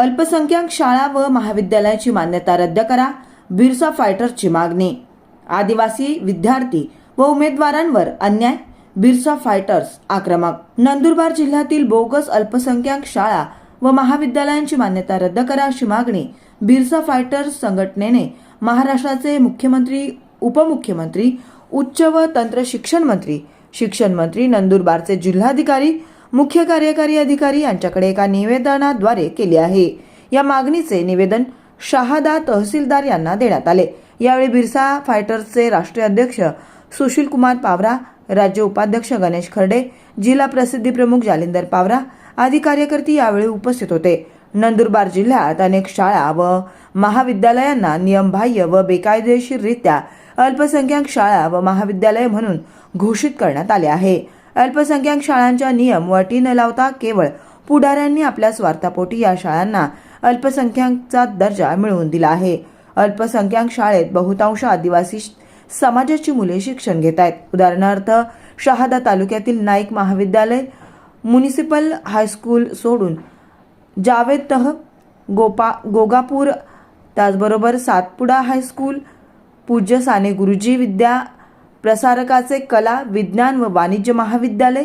अल्पसंख्याक शाळा व महाविद्यालयाची मान्यता रद्द करा. बिरसा फायटरची मागणी. आदिवासी विद्यार्थी व उमेदवारांवर अन्याय. बिरसा फायटर्स आक्रमक. नंदुरबार जिल्ह्यातील बोगस अल्पसंख्याक शाळा व महाविद्यालयांची मान्यता रद्द करा अशी मागणी बिरसा फायटर्स संघटनेने महाराष्ट्राचे मुख्यमंत्री उपमुख्यमंत्री उच्च व तंत्र शिक्षण मंत्री शिक्षण मंत्री नंदुरबारचे जिल्हाधिकारी मुख्य कार्यकारी अधिकारी यांच्याकडे एका निवेदनाद्वारे केली आहे. या मागणीचे निवेदन शहादा तहसीलदार यांना देण्यात आले. यावेळी बिरसा फायटर्सचे राष्ट्रीय अध्यक्ष सुशील कुमार पावरा राज्य उपाध्यक्ष गणेश खर्डे जिल्हा प्रसिद्धी प्रमुख जालिंदर पावरा आदी कार्यकर्ते यावेळी उपस्थित होते. नंदुरबार जिल्ह्यात अनेक शाळा व महाविद्यालयांना नियमबाह्य व बेकायदेशीररित्या अल्पसंख्याक शाळा व महाविद्यालय म्हणून घोषित करण्यात आले आहे. अल्पसंख्याक शाळांच्या नियम व अटी न लावता केवळ पुढाऱ्यांनी आपल्या स्वार्थापोटी या शाळांना अल्पसंख्याकचा दर्जा मिळवून दिला आहे. अल्पसंख्याक शाळेत बहुतांश आदिवासी समाजाची मुले शिक्षण घेत आहेत. उदाहरणार्थ शहादा तालुक्यातील नाईक महाविद्यालय म्युनिसिपल हायस्कूल सोडून जावेद तह गोपा गोगापूर त्याचबरोबर सातपुडा हायस्कूल पूज्य साने गुरुजी विद्या प्रसारकाचे कला विज्ञान व वाणिज्य महाविद्यालय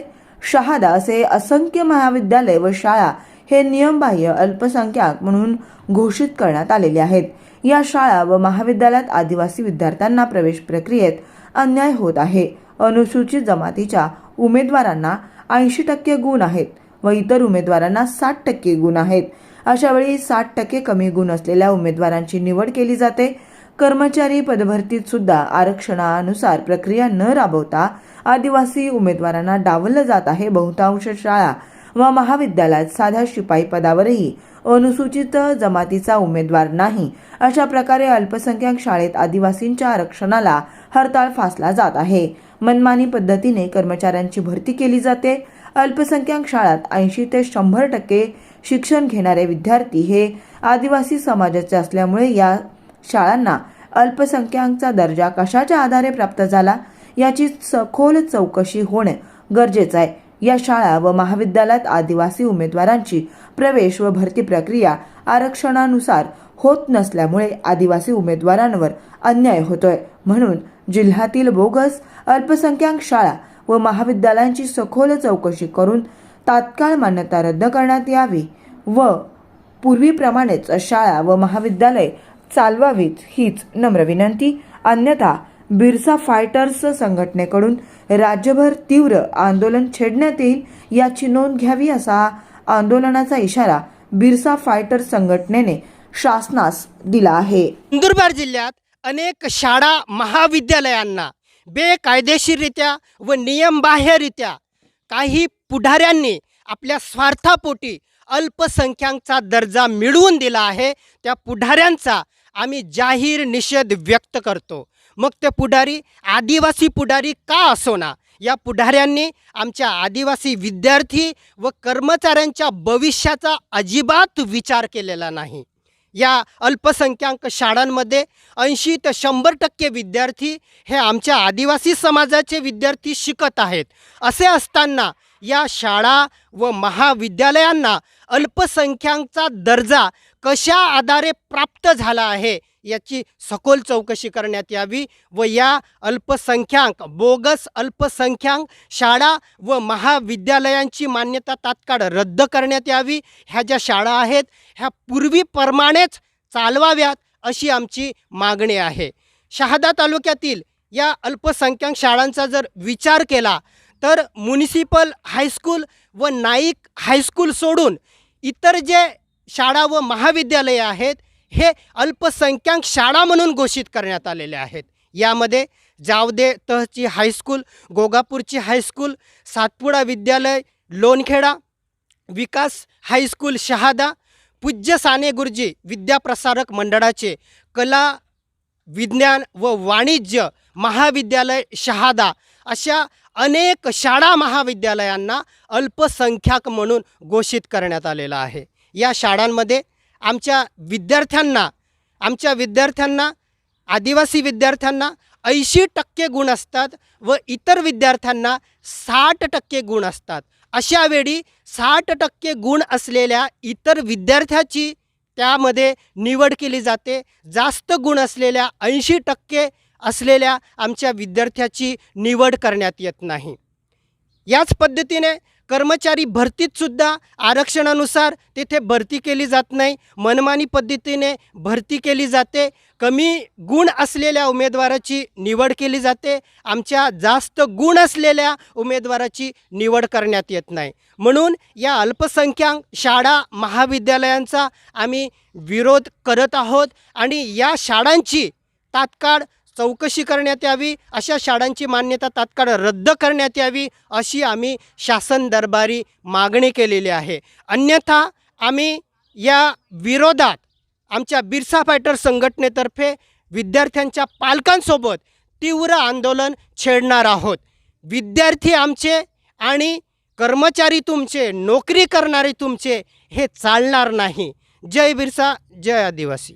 शहादा असे असंख्य महाविद्यालय व शाळा हे नियमबाह्य अल्पसंख्याक म्हणून घोषित करण्यात आलेले आहेत. या शाळा व महाविद्यालयात आदिवासी विद्यार्थ्यांना प्रवेश प्रक्रियेत अन्याय होत आहे. अनुसूचित जमातीच्या उमेदवारांना ऐंशी टक्के गुण आहेत व इतर उमेदवारांना साठ टक्के गुण आहेत. अशावेळी साठ टक्के कमी गुण असलेल्या उमेदवारांची निवड केली जाते. कर्मचारी पदभरतीत सुद्धा आरक्षणानुसार प्रक्रिया न राबवता आदिवासी उमेदवारांना डावललं जात आहे बहुतांश शाळा व महाविद्यालयात साध्या शिपाई पदावरही अनुसूचित जमातीचा उमेदवार नाही. अशा प्रकारे अल्पसंख्याक शाळेत आदिवासींच्या आरक्षणाला हरताळ फासला जात आहे. मनमानी पद्धतीने कर्मचाऱ्यांची भरती केली जाते. अल्पसंख्याक शाळात ऐंशी ते शंभर टक्के शिक्षण घेणारे विद्यार्थी हे आदिवासी समाजाचे असल्यामुळे या शाळांना अल्पसंख्याकांचा दर्जा कशाच्या आधारे प्राप्त झाला याची सखोल चौकशी होणे गरजेचं आहे. या शाळा व महाविद्यालयात आदिवासी उमेदवारांची प्रवेश व भरती प्रक्रिया आरक्षणानुसार होत नसल्यामुळे आदिवासी उमेदवारांवर अन्याय होतोय. म्हणून जिल्ह्यातील बोगस अल्पसंख्याक शाळा व महाविद्यालयांची सखोल चौकशी करून तात्काळ मान्यता रद्द करण्यात यावी व पूर्वीप्रमाणेच शाळा व महाविद्यालय चालवावीत हीच नम्र विनंती. अन्यथा बिरसा फायटर्स संघटनेकडून राज्यभर तीव्र आंदोलन छेडण्यात येईल याची नोंद घ्यावी असा आंदोलनाचा इशारा बिरसा फायटर्स संघटनेने शासनास दिला आहे. नंदुरबार जिल्ह्यात अनेक शाळा महाविद्यालयांना बेकायदेशीररित्या व नियमबाह्यरित्या काही पुढाऱ्यांनी आपल्या स्वार्थापोटी अल्पसंख्याकचा दर्जा मिळवून दिला आहे. त्या पुढाऱ्यांचा आम्ही जाहीर निषेध व्यक्त करतो. मग ते पुढारी आदिवासी पुढारी का असो ना? या पुढाऱ्यांनी आमच्या आदिवासी विद्यार्थी व कर्मचाऱ्यांच्या भविष्याचा अजिबात विचार केलेला नाही. या अल्पसंख्याक शाळांमध्ये ऐंशी ते शंभर टक्के विद्यार्थी हे आमच्या आदिवासी समाजाचे विद्यार्थी शिकत आहेत. असे असताना या शाळा व महाविद्यालयांना अल्पसंख्याकचा दर्जा कशा आधारे प्राप्त झाला आहे याची सखोल चौकशी करण्यात यावी व या अल्पसंख्याक बोगस अल्पसंख्याक शाळा व महाविद्यालयांची मान्यता तात्काळ रद्द करण्यात यावी. ह्या ज्या शाळा आहेत ह्या पूर्वीप्रमाणेच चालवाव्यात अशी आमची मागणी आहे. शहादा तालुक्यातील या अल्पसंख्याक शाळांचा जर विचार केला तर म्युनिसिपल हायस्कूल व नाईक हायस्कूल सोडून इतर जे शाळा व महाविद्यालये आहेत हे अल्पसंख्याक शाळा म्हणून घोषित करण्यात आलेले आहेत. यामध्ये जावदे तहची हायस्कूल गोगापूरची हायस्कूल सातपुडा विद्यालय लोणखेडा विकास हायस्कूल शहादा पूज्य साने गुरुजी विद्याप्रसारक मंडळाचे कला विज्ञान व वाणिज्य महाविद्यालय शहादा अशा अनेक शाळा महाविद्यालयांना अल्पसंख्याक म्हणून घोषित करण्यात आलेलं आहे. या शाळांमध्ये आमच्या विद्यार्थ्यांना आमच्या विद्यार्थ्यांना आदिवासी विद्यार्थ्यांना ऐंशी टक्के गुण असतात व इतर विद्यार्थ्यांना साठ टक्के गुण असतात. अशा वेळी साठ टक्के गुण असलेल्या इतर विद्यार्थ्याची त्यामध्ये निवड केली जाते. जास्त गुण असलेल्या ऐंशी टक्के असलेल्या आमच्या विद्यार्थ्याची निवड करण्यात येत नाही. याच पद्धतीने कर्मचारी भरतीतसुद्धा आरक्षणानुसार तेथे भरती केली जात नाही. मनमानी पद्धतीने भरती केली जाते. कमी गुण असलेल्या उमेदवाराची निवड केली जाते. आमच्या जास्त गुण असलेल्या उमेदवाराची निवड करण्यात येत नाही. म्हणून या अल्पसंख्याक शाळा महाविद्यालयांचा आम्ही विरोध करत आहोत आणि या शाळांची तात्काळ चौकशी करण्यात यावी अशा शाळांची मान्यता तात्काळ रद्द करण्यात यावी अशी आम्ही शासन दरबारी मागणी केलेली आहे. अन्यथा आम्ही या विरोधात आमच्या बिरसा फायटर संघटनेतर्फे विद्यार्थ्यांच्या पालकांसोबत तीव्र आंदोलन छेडणार आहोत. विद्यार्थी आमचे आणि कर्मचारी तुमचे नोकरी करणारे तुमचे हे चालणार नाही. जय बिरसा जय आदिवासी.